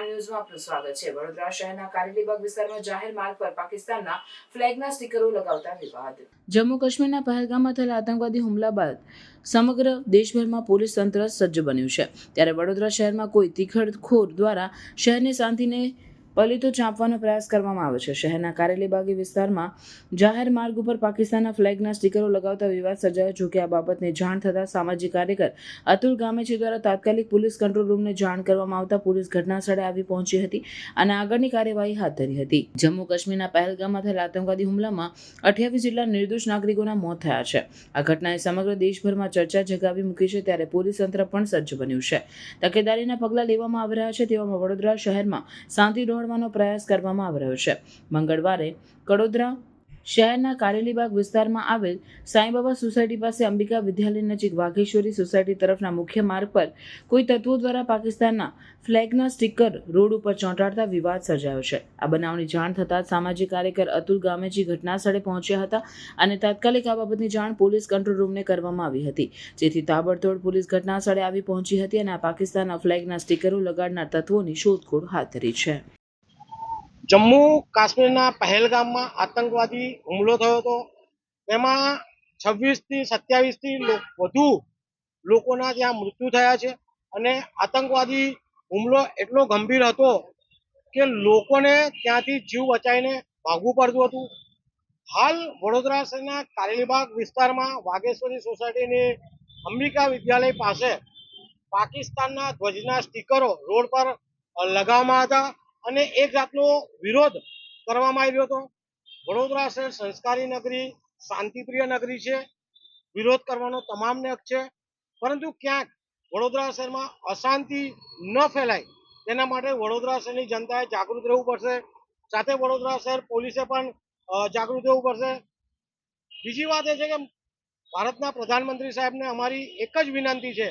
Prime ન્યૂઝમાં આપનું સ્વાગત છે. વડોદરા શહેરના કારેલીબાગ વિસ્તારમાં જાહેર માર્ગ પર પાકિસ્તાનના ફ્લેગના સ્ટીકરો લગાવતા વિવાદ. જમ્મુ કાશ્મીરના પહેલગામમાં થયેલા આતંકવાદી હુમલા બાદ સમગ્ર દેશભરમાં પોલીસ તંત્ર સજ્જ બન્યું છે. ત્યારે વડોદરા શહેરમાં કોઈ તીખડખોર દ્વારા શહેરની શાંતિને પલિતો ચાંપવાનો પ્રયાસ કરવામાં આવે છે. શહેરના કારેલીબાગી વિસ્તારમાં જાહેર માર્ગ ઉપર પાકિસ્તાનના ફ્લેગના સ્ટીકરો લગાવતા વિવાદ સર્જાયો, જો કે આ બાબતને જાણ થતાં સામાજિક કાર્યકર અતુલ ગામેચી દ્વારા તાત્કાલિક પોલીસ કંટ્રોલ રૂમને જાણ કરવામાં આવતા પોલીસ ઘટના સ્થળે આવી પહોંચી હતી અને આગળની કાર્યવાહી હાથ ધરી હતી. જમ્મુ કાશ્મીરના પહેલગામમાં થયેલા આતંકવાદી હુમલામાં અઠ્યાવીસ જેટલા નિર્દોષ નાગરિકોના મોત થયા છે. આ ઘટનાએ સમગ્ર દેશભરમાં ચર્ચા જગાવી મૂકી છે, ત્યારે પોલીસ તંત્ર પણ સજ્જ બન્યું છે. તકેદારીના પગલાં લેવામાં આવી રહ્યા છે, તેવામાં વડોદરા શહેરમાં શાંતિ દોડવાનો પ્રયાસ કરવામાં આવી રહ્યો છે. મંગળવારે કડોદરા શહેરના કારેલીબાગ વિસ્તારમાં આવેલ સાંઈબાબા સોસાયટી પાસે અંબિકા વિદ્યાલય નજીક વાઘેશ્વરી સોસાયટી તરફના મુખ્ય માર્ગ પર કોઈ તત્વો દ્વારા પાકિસ્તાનના ફ્લેગના સ્ટીકર રોડ ઉપર ચોંટાડતા વિવાદ સર્જાયો છે. આ બનાવની જાણ થતાં સામાજિક કાર્યકર અતુલ ગામેજી ઘટના સ્થળે પહોંચ્યા હતા અને તાત્કાલિક આ બાબતની જાણ પોલીસ કંટ્રોલ રૂમને કરવામાં આવી હતી. જેથી તાબડતોડ પોલીસ ઘટના સ્થળે આવી પહોંચી હતી અને આ પાકિસ્તાનના ફ્લેગના સ્ટીકરો લગાડનાર તત્વોની શોધખોળ હાથ ધરી છે. જમ્મુ કાશ્મીરના પહેલગામમાં આતંકવાદી હુમલો થયો હતો. તેમાં છવ્વીસથી સત્યાવીસથી વધુ લોકોના ત્યાં મૃત્યુ થયા છે અને આતંકવાદી હુમલો એટલો ગંભીર હતો કે લોકોને ત્યાંથી જીવ બચાવીને ભાગવું પડતું હતું. હાલ વડોદરા શહેરના કારેલીબાગ વિસ્તારમાં વાઘેશ્વરી સોસાયટીની અંબિકા વિદ્યાલય પાસે પાકિસ્તાનના ધ્વજના સ્ટીકરો રોડ પર લગાવવામાં હતા. અને એક જાતનો વિરોધ કરવામાં આવ્યો હતો. વડોદરા શહેર સંસ્કારી નગરી, શાંતિપ્રિય નગરી છે. વિરોધ કરવાનો તમામને હક છે. પરંતુ ક્યાંક વડોદરા શહેરમાં અશાંતિ ન ફેલાય, તેના માટે વડોદરા શહેરની જનતાએ જાગૃત રહેવું પડશે. સાથે વડોદરા શહેર પોલીસે પણ જાગૃત રહેવું પડશે. બીજી વાત એ છે કે ભારતના પ્રધાનમંત્રી સાહેબને અમારી એક જ વિનંતી છે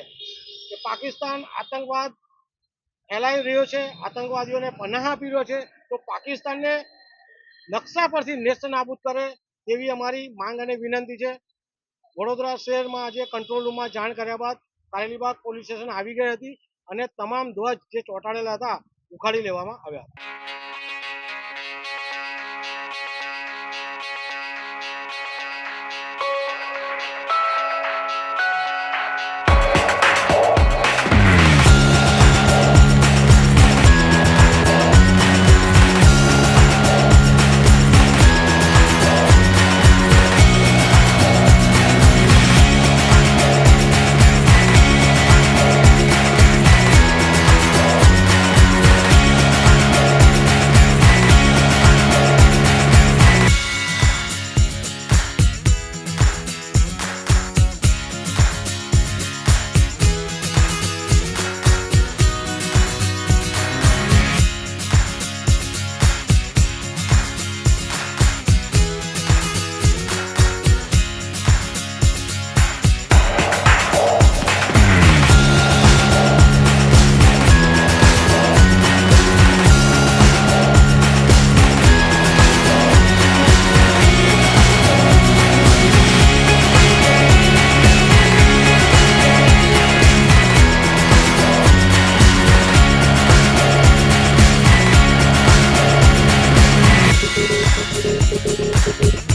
કે પાકિસ્તાન આતંકવાદ ફેલાઈ રહ્યો છે, આતંકવાદીઓને પનાહ આપી રહ્યો છે, તો પાકિસ્તાનને નકશા પરથી નેસ્ત નાબૂદ કરે તેવી અમારી માંગ અને વિનંતી છે. વડોદરા શહેરમાં આજે કંટ્રોલ રૂમમાં જાણ કર્યા બાદ કારેલીબાગ પોલીસ સ્ટેશન આવી ગઈ હતી અને તમામ ધ્વજ જે ચોંટાડેલા હતા, ઉખાડી લેવામાં આવ્યા હતા.